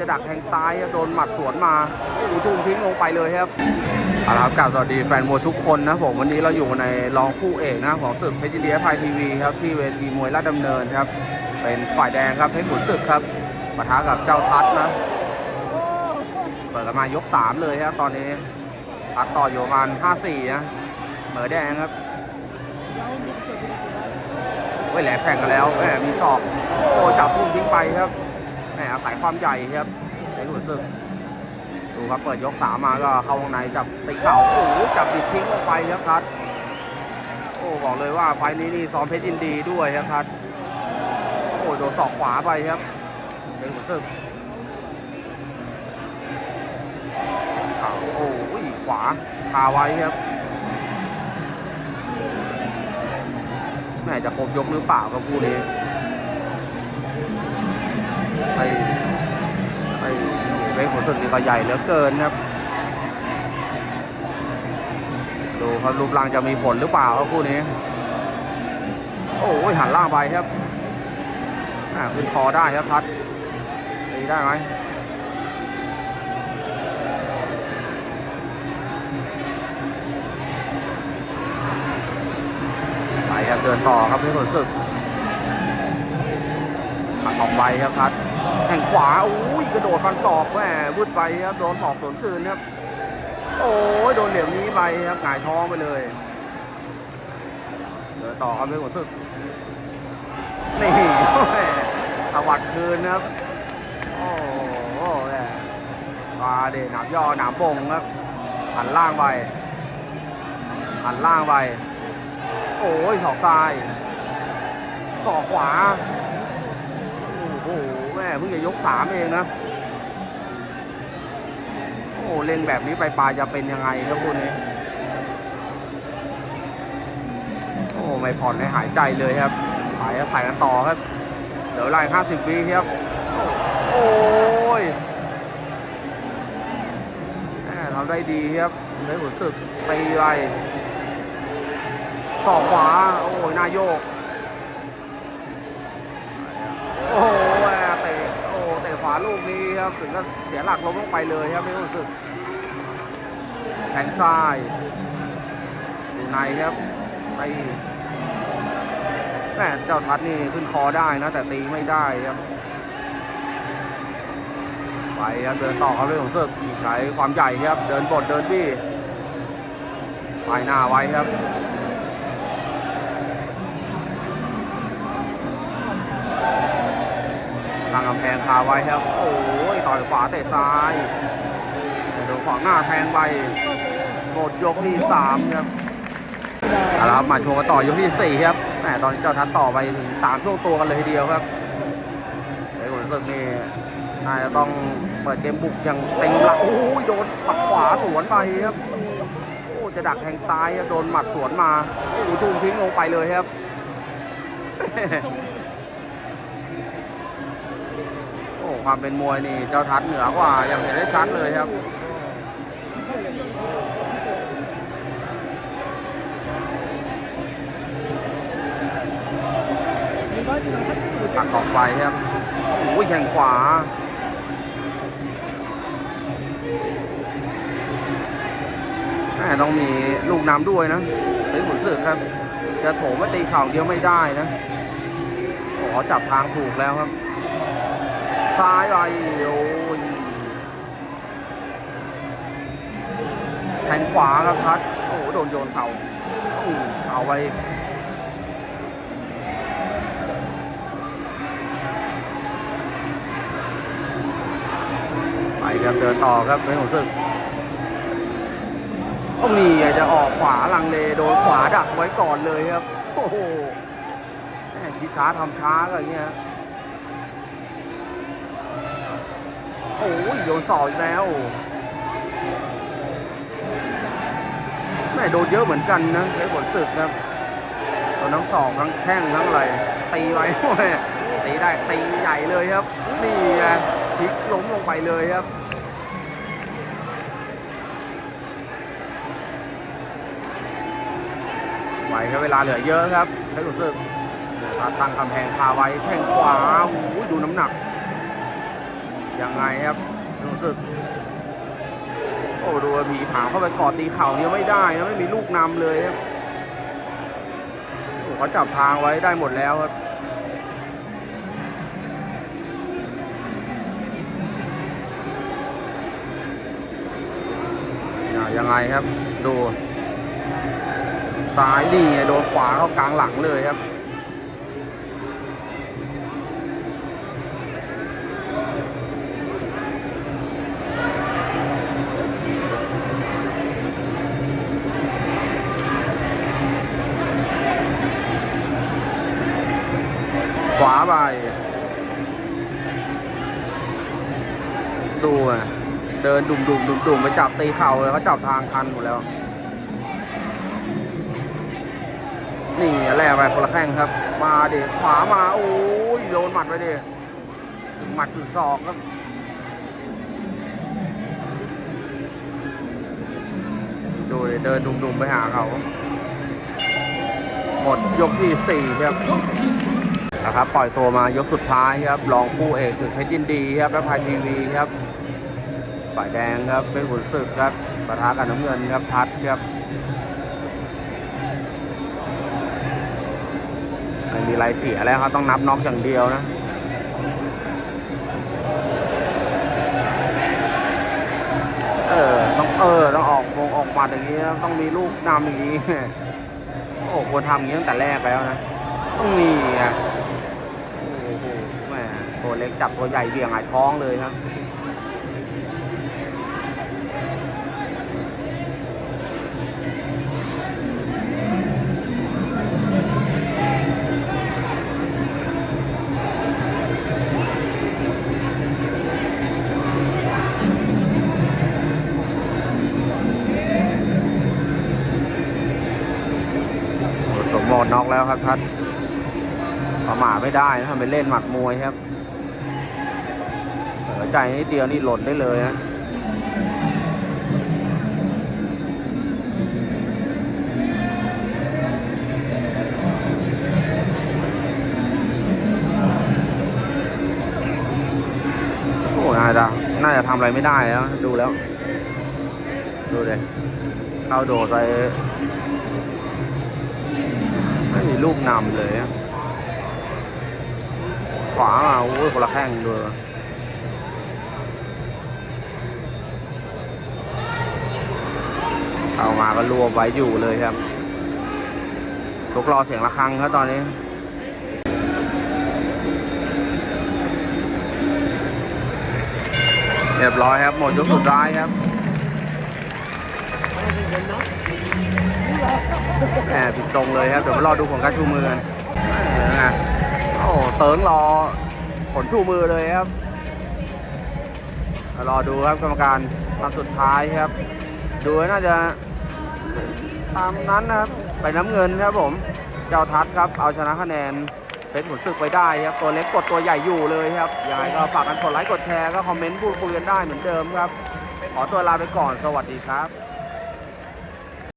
จะดักแทงซ้ายโดนหมัดสวนมาอ้โหทุ่มทิ้งลงไปเลยครับเอาละครับกล่าวสวัสดีแฟนมวยทุกคนนะผมวันนี้เราอยู่ในรองคู่เอกนะของศึกเพชรยินดีไทยทีวีครับที่เวทีมวยราชดำเนินครับ เป็นฝ่ายแดงครับเพชรขุนศึกครับปะทะกับเจ้าทัศนะเปิดกันมายก 3 เลยครับตอนนี้ทัดต่ออยู่ประมาณ5-4นะเหมือแดงครับเว้ยแหลกแข่งกันแล้วแหมมีศอกโอ้จับพุ่งทิ้งไปครับ มอาศัยความใหญ่ครับในหุ่นซึกดูครับเปิดยก3มาก็เข้าวงในจับตีเข่าโอ้โหจับดิบทิ้งลงไปครับทัดโอ้บอกเลยว่าไฟนี้นี่ซ้อมเพชรยินดีด้วยครับทัดโอ้โดนศอกขวาไปครับในหุ่นซึกอ้าวโอ้ยขวาคาไว้ครับแม่จะครบยกหรือเปล่ากับคู่นี้ ไอ้ไอ้เล็กหัวสึกนี่ก็ใหญ่เหลือเกินครับ ดูครับรูปร่างจะมีผลหรือเปล่าครับคู่นี้ โอ้ยหันล่างไปครับอ่าขึ้นคอได้ครับทัดตีได้ไหมไปครับเดินต่อครับเพชรขุนศึกหัก ออกไปครับพัดแข่งขวาอุ้ยกระโดดฟันศอกแหมวืดไปครับโดนศอกสวนคืนครับ โอ้ยโดนเหลี่ยมนี้ไปครับหงายท้องไปเลยเดินต่อครับเพชรขุนศึกนี่แหมตวัดคืนครับโอ้โหแหมมาเด็หนามย่อหนามบงครับหันล่างไปหันล่างไปโอ้ยศอกซ้ายศอกขวา อ้โหแม่เพิ่งจะยกสามเองนะโอ้เล่นแบบนี้ไปปลาจะเป็นยังไงครับคุณนี้โอ้ไม่ผ่อนให้หายใจเลยครับไปแล้วใส่กันต่อครับเดี๋ยวไล่ห้าสิบวิครับโอ้ยแม่ทำได้ดีครับได้ผลสึกตีไปศอกขวา โอ้ยหนายโยก นี้ครับถึงก็เสียหลักล้มลงไปเลยครับไม่รู้สึกแทงซ้ายดูในครับไปแม่เจ้าทัดนี่ขึ้นคอได้นะแต่ตีไม่ได้ครับไปครับเดินต่อครับเรื่องของศึกใช้ความใหญ่ครับ เดินบดเดินบี้ไปหน้าไว้ครับ ทางกำแพงคาไว้ครับ โอ้ยต่อยขวาเตะซ้ายโดนขวางหน้าแทงไปหมดยกที่สามครับเอาละครับมาชมกันต่อยกที่สี่ครับแหมตอนนี้เจ้าทัดต่อไปถึงสามช่วงตัวกันเลยทีเดียวครับไอ้คนศึกนี่น่าจะต้องเปิดเกมบุกอย่างเต็งละโอ้ยโดนหมัดขวาสวนไปครับโอ้จะดักแทงซ้ายโดนหมัดสวนมาโอ้โหทุ่มทิ้งลงไปเลยครับ โอ้ ความเป็นมวยนี่เจ้าทัดเหนือกว่าอยังเห็นได้ชัดเลยครับตักออกไปครับโอ้ยแข่งขวาแม่ต้องมีลูกน้ำด้วยนะเป็นขุนศึกครับ จะโถมไม่ตีเข่าเดียวไม่ได้นะโอ้เขาจับทางถูกแล้วครับ ซ้ายไปโอ้ยแทงขวาครับพัดโอ้โหโดนโยนเข่าเอาไปไปครับเดินต่อครับเป็นของศึกโอ้นี่จะออกขวาลังเลโดนขวาดักไว้ก่อนเลยครับ โอ้โหแม่คิดช้าทำช้าอย่างเงี้ย โอ้ยโดนสอกอีกแล้วแม่โดนเยอะเหมือนกันนะในผลศึกครับโดนทั้งสองทั้งแข้งทั้งอะไรตีไว้ตีได้ตีใหญ่เลยครับ นี่ไงพลิกล้มลงไปเลยครับไหวครับเวลาเหลือเยอะครับในผลศึกตั้งกำแพงคาไว้แข้งขวาโอ้ยดูน้ำหนัก ยังไงครับรู้สึก โอ้ดูว่าผีผาเข้าไปกอดตีเข่าเนี่ยไม่ได้นะไม่มีลูกนำเลยครับโอ้เขาจับทางไว้ได้หมดแล้วครับอะยังไงครับ ดู ซ้ายนี่โดนขวาเข้ากลางหลังเลยครับ ไป ดูอะเดินดุ่มดุ่มดุ่มดุ่มไปจับตีเข่าเลยเขาจับทางทันหมดแล้ว นี่แลกไปคนละแข้งครับ มาดิขวามาโอ้ยโดนหมัดไปดิหมัดถึงศอกครับดูดิเดินดุ่มๆไปหาเขา หมดยกที่สี่ครับ นะครับปล่อยตัวมายกสุดท้ายครับรองคู่เอกศึกเพชรยินดีครับและพายทีวีครับฝ่ายแดงครับเป็นขุนศึกครับปะทะกับน้ำเงินครับพัดครับไม่มีไรเสียแล้วครับต้องนับน็อกอย่างเดียวนะเออต้องเออต้องออกวงออกมาอย่างนี้ต้องมีลูกนำอย่างนี้โอ้ควรทำอย่างนี้ตั้งแต่แรกแล้วนะต้องมีอะ ตัวเล็กจับตัวใหญ่เบี่ยงหายท้องเลยครับโสมหมดน็อกแล้วครับทัดประมาทไม่ได้นะทำไปเล่นหมัดมวยครับ ใจนิดเดียวนี่หล่นได้เลยนะโอ้น่าจะน่าจะทำอะไรไม่ได้แล้ว ดูแล้ว ดูเลยเข้าโดดไปไม่มีลูกนำเลยอะขวามาโอ้ยคนละแข้งดู เข้ามาก็รวบไว้อยู่เลยครับทุกรอเสียงะระฆังครับตอนนี้เรียบร้อยครับ หมดยกสุดท้ายครับแหมผิดตรงเลยครับ เดี๋ยวมารอดูผลการชูมือกันออไงโอ้เติงรอผลชูมือเลยครับ รอดูครับกรรมการมาสุดท้ายครับ ดูน่าจะ ตามนั้นนะครับไปน้ำเงินครับผม เจ้าทัศครับ เอาชนะคะแนนเป็นผลศึกไปได้ครับ ตัวเล็กกดตัวใหญ่อยู่เลยครับยังไงก็ฝากกันกดไลค์กดแชร์ก็คอมเมนต์พูดคุยกันได้เหมือนเดิมครับ ขอตัวลาไปก่อนสวัสดีครับ